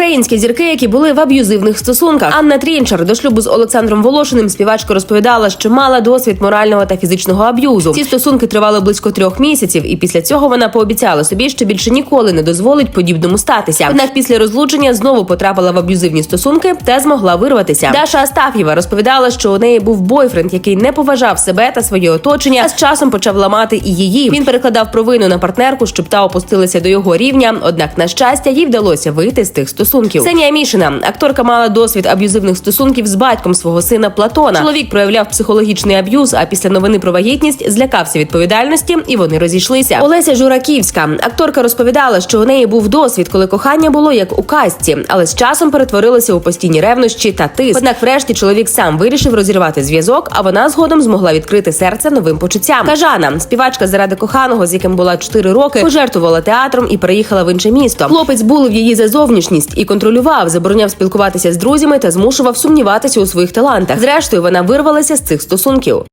Українські зірки, які були в аб'юзивних стосунках. Анна Трінчер до шлюбу з Олександром Волошиним співачка розповідала, що мала досвід морального та фізичного аб'юзу. Ці стосунки тривали близько трьох місяців, і після цього вона пообіцяла собі, що більше ніколи не дозволить подібному статися. Однак після розлучення знову потрапила в аб'юзивні стосунки та змогла вирватися. Даша Астаф'єва розповідала, що у неї був бойфренд, який не поважав себе та своє оточення, а з часом почав ламати і її. Він перекладав провину на партнерку, щоб та опустилася до його рівня. Однак, на щастя, їй вдалося вийти з тих стосунків. Ксенія Мішина, акторка, мала досвід аб'юзивних стосунків з батьком свого сина Платона. Чоловік проявляв психологічний аб'юз, а після новини про вагітність злякався відповідальності, і вони розійшлися. Олеся Жураківська, акторка, розповідала, що у неї був досвід, коли кохання було як у казці, але з часом перетворилося у постійні ревнощі та тиск. Однак, врешті, чоловік сам вирішив розірвати зв'язок, а вона згодом змогла відкрити серце новим почуттям. Кажана, співачка заради коханого, з яким була 4 роки, пожертвувала театром і переїхала в інше місто. Хлопець булив її за зовнішність і контролював, забороняв спілкуватися з друзями та змушував сумніватися у своїх талантах. Зрештою, вона вирвалася з цих стосунків.